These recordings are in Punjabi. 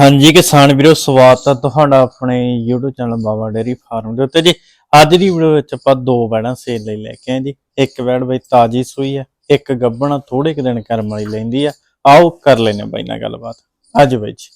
ਹਾਂਜੀ ਕਿਸਾਨ ਵੀਰੋ ਸਵਾਗਤ ਹੈ ਤੁਹਾਡਾ ਆਪਣੇ YouTube channel Baba dairy farm ਦੇ ਉੱਤੇ। ਜੀ ਅੱਜ ਦੀ ਵੀਡੀਓ ਵਿੱਚ ਆਪਾਂ ਦੋ ਵੈੜਾਂ ਸੇਲ ਲਈ ਲੈ ਕੇ ਆਏ ਜੀ। ਇੱਕ ਵੈੜ ਬਈ ਤਾਜੀ ਸੂਈ ਹੈ ਇੱਕ ਗੱਬਣਾ ਥੋੜੇ ਕੁ ਦਿਨ ਕਰਮ ਵਾਲੀ ਲੈਂਦੀ ਆ। ਆਓ ਕਰ ਲੈਨੇ ਬਾਈ ਨਾਲ ਗੱਲਬਾਤ। ਅੱਜ ਬਾਈ ਜੀ।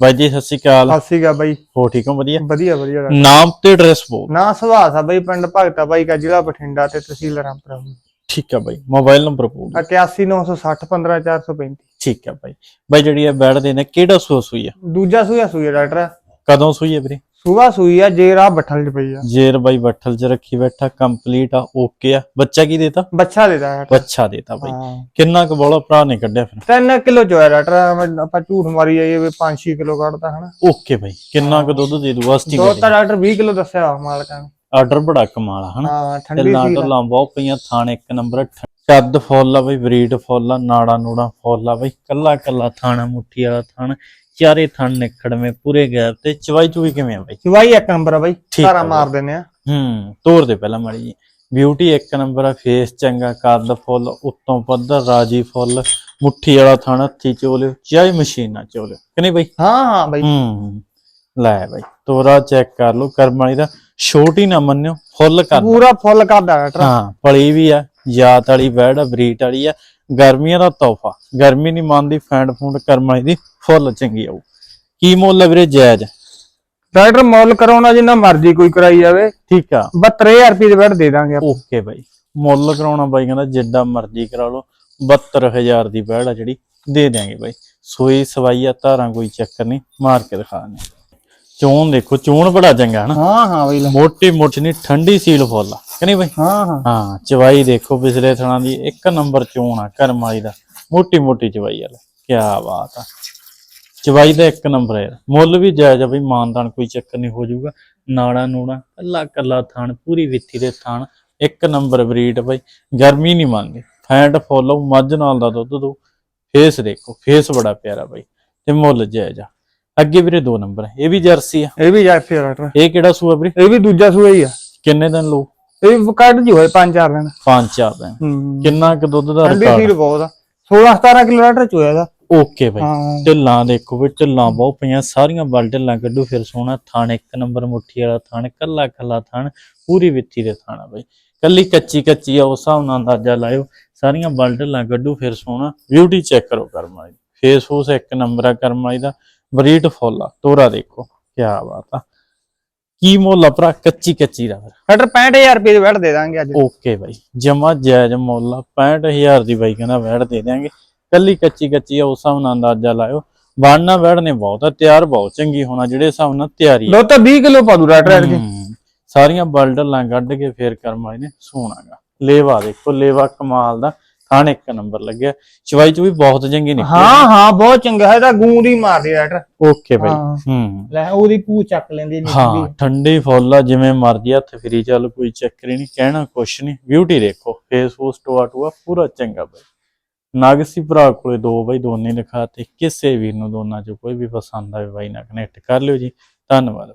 ਬਾਈ ਜੀ ਸਤਿ ਸ਼੍ਰੀ ਅਕਾਲ। ਸਤਿ ਸ਼੍ਰੀ ਅਕਾਲ ਬਾਈ। ਹੋ ਠੀਕ ਹੋ? ਵਧੀਆ? ਵਧੀਆ ਵਧੀਆ। ਡਾਕਟਰ। ਨਾਮ ਤੇ ਐਡਰੈਸ ਬੋਲ। ਨਾ ਸੁਭਾਅ ਸਾ ਬਾਈ ਪਿੰਡ ਭਗਤਾ ਬਾਈ ਕਾ ਜ਼ਿਲ੍ਹਾ ਬਠਿੰਡਾ ਤੇ ਤਹਿਸੀਲ ਰਾਮਪੁਰਾ। ਠੀਕ ਹੈ ਬਾਈ ਮੋਬਾਈਲ ਨੰਬਰ ਬੋਲ। 81960 15435 ਠੀਕ ਹੈ ਬਾਈ। ਬਾਈ ਜਿਹੜੀ ਇਹ ਵੈੜ ਦੇ ਨੇ ਕਿਹੜਾ ਸੂਆ ਸੂਈ ਆ? ਦੂਜਾ ਸੂਆ ਸੂਈ ਆ ਡਾਕਟਰ। ਕਦੋਂ ਸੂਈ ਹੈ ਵੀਰੇ? ਸੂਆ ਸੂਈ ਆ ਜੇ ਰਾਹ ਬੱਠਲ ਚ ਪਈ ਆ। ਜੇਰ ਬਾਈ ਬੱਠਲ 'ਚ ਰੱਖੀ ਬੈਠਾ ਕੰਪਲੀਟ ਆ ਓਕੇ ਆ। ਬੱਚਾ ਕੀ ਦੇਤਾ? ਬੱਚਾ ਦੇਦਾ ਡਾਕਟਰ। ਬੱਚਾ ਦੇਤਾ ਬਾਈ। ਹਾਂ। ਕਿੰਨਾ ਕੁ ਬੋਲਾ ਭਰਾ ਨੇ ਕੱਢਿਆ ਫਿਰ? 3 ਕਿਲੋ ਚੋਇਆ ਡਾਕਟਰ ਐਵੇਂ ਆਪਾਂ ਝੂਠ ਮਾਰੀ ਜਾਈਏ ਵੀ 5-6 ਕਿਲੋ ਕੱਢਦਾ ਹਨਾ। ਓਕੇ ਬਾਈ। ਕਿੰਨਾ ਕੁ ਦੁੱਧ ਦੇ ਦੂ ਵਾਸਤੀ ਦੋ ਤਾਂ ਡਾਕਟਰ 20 ਕਿਲੋ ਦੱਸਿਆ ਮਾਲਕਾਂ ਨੇ। ਆਰਡਰ ਬੜਾ ਕਮਾਲ ਆ ਹਨਾ। ਹਾਂ ਠੰਡੀ ਨਾ ਸੀ ਢੋਲਾਂ ਬਹੁਤ ਪਈਆਂ ਥਾਣ ਇੱਕ ਨੰਬਰ ਕੱਦ ਫੁੱਲ ਆ ਬਈ ਬਰੀਡ ਫੁੱਲ ਆ ਨਾੜਾ ਨੂੜਾ ਫੁੱਲ ਆ ਬਈ ਕੱਲਾ ਕੱਲਾ ਥਾਣਾ ਮੁੱਠੀ ਵਾਲਾ ਥਾਣ ਚਾਰੇ ਥਣ ਨਿਖੜਵੇਂ ਪੂਰੇ ਗੈਪ ਤੇ। ਚਵਾਈ ਚੂਈ ਕਿਵੇਂ ਆ ਬਈ? ਚਵਾਈ ਇੱਕ ਨੰਬਰ ਆ ਬਾਈ ਸਾਰਾ। ਮਾਰ ਦਿੰਨੇ ਆ। ਹੂੰ ਤੋਰ ਦੇ ਪਹਿਲਾਂ ਮਾੜੀ ਜੀ ਬਿਊਟੀ ਇੱਕ ਨੰਬਰ ਆ ਫੇਸ ਚੰਗਾ ਕੱਦ ਫੁੱਲ ਉੱਤੋਂ ਪੱਧਰ ਰਾਜੀ ਫੁੱਲ ਮੁੱਠੀ ਵਾਲਾ ਥਣ ਹੱਥੀ ਚੋਲਿਓ ਚਾਹੇ ਮਸ਼ੀਨਾਂ ਚੋਲਿਓ। ਕਿ ਨਹੀਂ ਬਈ? ਹਾਂ ਹਾਂ ਬਾਈ। ਹੂੰ ਲੈ ਬਾਈ ਤੋਰਾ ਚੈੱਕ ਕਰ ਲਓ ਕਰਮ ਵਾਲੀ ਦਾ। ਛੋਟੀ ਨਾ ਮੰਨਿਓ ਫੁੱਲ ਕਰ ਪੂਰਾ ਫੁੱਲ ਕਰਦਾ ਹਾਂ ਪਲੀ ਵੀ ਆ। ਜਾਤ ਵਾਲੀ ਬੈੜ ਆ ਬਰੀਟ ਵਾਲੀ ਆ। ਗਰਮੀਆਂ ਦਾ ਤੋਹਫਾ। ਗਰਮੀ ਨਹੀਂ ਮੰਨਦੀ ਫੈਂਡ ਫੂੰਡ ਕਰਮ ਵਾਲੀ ਦੀ ਫੁੱਲ ਚੰਗੀ ਆਊ। ਕੀ ਮੁੱਲ ਆ ਵੀਰੇ ਜਾਇਜ਼? ਡਾਕਟਰ ਮੁੱਲ ਕਰਾਉਣਾ ਜਿੰਨਾ ਮਰਜ਼ੀ ਕੋਈ ਕਰਾਈ ਜਾਵੇ। ਠੀਕ ਆ। 72000 ਰੁਪਏ ਦੇ ਬੈਠ ਦੇ ਦਾਂਗੇ ਆਪਾਂ। ਓਕੇ ਬਾਈ। ਮੁੱਲ ਕਰਾਉਣਾ ਬਾਈ ਕਹਿੰਦਾ ਜਿੱਡਾ ਮਰਜ਼ੀ ਕਰਾ ਲਓ। 72000 ਦੀ ਬੈੜ ਆ ਜਿਹੜੀ ਦੇ ਦਿਆਂਗੇ ਬਾਈ। ਸੋਈ ਸਵਾਈ ਆ ਧਾਰਾਂ ਕੋਈ ਚੱਕਰ ਨਹੀਂ ਮਾਰ ਕੇ ਦਿਖਾ ਨੇ ਚੋਣ ਦੇਖੋ ਚੋਣ ਬੜਾ ਚੰਗਾ ਹਨਾ? ਹਾਂ ਹਾਂ ਬਾਈ। ਮੋਟੀ ਮੋਟੀ ਨਹੀਂ ਠੰਡੀ ਸੀਲ ਫੁੱਲ ਆ। ਕਿ ਨਹੀਂ ਬਾਈ? ਹਾਂ ਹਾਂ। ਹਾਂ ਚਵਾਈ ਦੇਖੋ ਪਿਛਲੇ ਥਣਾ ਦੀ ਇੱਕ ਨੰਬਰ ਚੋਣ ਆ ਕਰਮ ਵਾਲੀ ਦਾ। ਮੋਟੀ ਮੋਟੀ ਚਵਾਈ ਵਾਲਾ। ਕੀ ਬਾਤ ਆ। ਚਵਾਈ ਦਾ ਇੱਕ ਨੰਬਰ ਹੈ ਮੁੱਲ ਵੀ ਜਾਇਜ਼ ਆ ਬਈ ਮਾਨਦਾਨ ਕੋਈ ਚੱਕਰ ਨਹੀਂ ਹੋ ਜਾਊਗਾ। ਨਾੜਾ ਨੂੜਾ ਕੱਲਾ ਕੱਲਾ ਥਣ ਪੂਰੀ ਵਿੱਥੀ ਦੇ ਥਣ। ਇੱਕ ਨੰਬਰ ਬਰੀਡ ਬਈ। ਗਰਮੀ ਨਹੀਂ ਮੰਨਦੇ। ਫੈਂਟ ਫੋਲੋ ਮੱਝ ਨਾਲ ਦਾ ਦੁੱਧ ਦੋ। ਫੇਸ ਦੇਖੋ ਫੇਸ ਬੜਾ ਪਿਆਰਾ ਬਈ। ਤੇ ਮੁੱਲ ਜਾਇਜ਼ ਆ। ਅੱਗੇ ਵੀਰੇ ਦੋ ਨੰਬਰ ਇਹ ਵੀ ਜਰਸੀ ਆ। ਇਹ ਵੀ ਜਾ ਫੇਰ ਡਾਕਟਰ। ਇਹ ਕਿਹੜਾ ਸੂਆ ਵੀਰੇ? ਇਹ ਵੀ ਦੂਜਾ ਸੂਆ ਹੀ ਆ। ਕਿੰਨੇ ਦਿਨ ਲੋ ਇਹ ਕੱਢ ਜੀ ਹੋਏ ਪੰਜ ਚਾਰ ਦਿਨ। ਪੰਜ ਚਾਰ ਦਿਨ। ਹੂੰ। ਕਿੰਨਾ ਕੁ ਦੁੱਧ ਦਾ ਠੰਡੀ ਰਿਕਾਰਡ? ਸੀਲ ਬਹੁਤ ਆ। 16 17 ਕਿਲੋ ਡਾਕਟਰ ਚੋਇਆ ਦਾ ਓਕੇ ਬਾਈ। ਹਾਂ। ਢਿੱਲਾਂ ਦੇਖੋ ਵੀ ਢਿੱਲਾਂ ਬਹੁਤ ਪਈਆਂ ਸਾਰੀਆਂ ਬਲ ਢਿੱਲਾਂ ਕੱਢੂ ਫਿਰ ਸੋਹਣਾ ਥਾਣ ਇੱਕ ਨੰਬਰ ਮੁੱਠੀ ਵਾਲਾ ਥਾਣ ਕੱਲਾ ਕੱਲਾ ਥਾਣ ਪੂਰੀ ਵਿੱਥੀ ਦੇ ਥਾਣਾ ਬਾਈ। ਕੱਲੀ ਕੱਚੀ ਕੱਚੀ ਆ ਉਸ ਹਿਸਾਬ ਨਾਲ ਅੰਦਾਜ਼ਾ ਲਾਇਓ। ਸਾਰੀਆਂ ਬਲ ਢਿੱਲਾਂ ਕੱਢੂ ਫਿਰ ਸੋਹਣਾ ਬਿਊਟੀ ਚੈੱਕ ਕਰੋ ਕਰਮ ਵਾਲੀ। ਫੇਸ ਫੂਸ ਇੱਕ ਨੰਬਰ ਆ ਕਰਮ ਵਾਲੀ ਦਾ। ਬਰੀਟ ਫੁੱਲ ਆ ਤੋਰਾ ਦੇਖੋ ਕੀ ਬਾਤ ਆ। ਕੀ ਮੁੱਲ ਆ ਭਰਾ? ਕੱਚੀ ਕੱਚੀ ਦਾ ਫਿਰ। ਡਾਕਟਰ 65000 ਰੁਪਏ ਦੇ ਬੈਠ ਦੇ ਦਾਂਗੇ ਅੱਜ। ਓਕੇ ਬਾਈ। ਜਮਾ ਜਾਇਜ਼ ਮੁੱਲ ਆ 65000 ਦੀ ਬਾਈ ਕਹਿੰਦਾ ਵੈੜ ਦੇ ਦਿਆਂਗੇ। ਕੱਲੀ ਕੱਚੀ ਕੱਚੀ ਆ ਉਸ ਹਿਸਾਬ ਨਾਲ ਅੰਦਾਜ਼ਾ ਲਾਇਓ। ਬਾਣਾ ਵੈੜ ਨੇ ਬਹੁਤ ਆ ਤਿਆਰ ਬਹੁਤ ਚੰਗੀ ਹੋਣਾ ਜਿਹੜੇ ਹਿਸਾਬ ਨਾਲ ਤਿਆਰੀ ਦੋ ਤਾਂ 20 ਕਿਲੋ ਪਾ ਦੂ ਡਾਕਟਰ ਐਡ ਕੇ। ਸਾਰੀਆਂ ਬਲਡਲਾਂ ਕੱਢ ਕੇ ਫੇਰ ਕਰਮ ਵਾਲੇ ਨੇ ਸੋਹਣਾਗਾ। ਲੇਵਾ ਦੇਖੋ ਲੇਵਾ ਕਮਾਲ ਦਾ। ਥਾਣ ਇੱਕ ਨੰਬਰ ਲੱਗਿਆ। ਚਵਾਈ ਚ ਵੀ ਬਹੁਤ ਚੰਗੀ ਨਿਕਲੀ ਹਾਂ। ਹਾਂ ਬਹੁਤ ਚੰਗਾ ਹੈ ਤਾਂ ਗੂੰਦ ਹੀ ਮਾਰਦੀ ਡਾਕਟਰ। ਓਕੇ ਬਾਈ ਹਾਂ। ਲੈ ਉਹਦੀ ਪੂ ਚੱਕ ਲੈਂਦੀ ਨਹੀਂ ਹਾਂ ਠੰਡੀ ਫੁੱਲ ਆ ਜਿਵੇਂ ਮਰਜ਼ੀ ਹੱਥ ਫਰੀ ਚੱਲ ਕੋਈ ਚੱਕਰ ਨਹੀਂ ਕਹਿਣਾ ਕੁਛ ਨਹੀਂ। ਬਿਊਟੀ ਦੇਖੋ ਫੇਸ ਫੂਸ ਟੋਆ ਟੋਆ ਪੂਰਾ ਚੰਗਾ ਬਾਈ ਨਾਗਸੀ ਭਰਾ ਕੋਲੇ ਦੋ ਬਾਈ ਦੋਨੇ ਲਿਖਾਤੇ ਕਿਸੇ ਵੀਰ ਨੂੰ ਦੋਨਾਂ ਚੋਂ ਕੋਈ ਵੀ ਪਸੰਦ ਆਵੇ ਬਾਈ ਨਾਲ ਕਨੈਕਟ ਕਰ ਲਿਓ ਜੀ। ਧੰਨਵਾਦ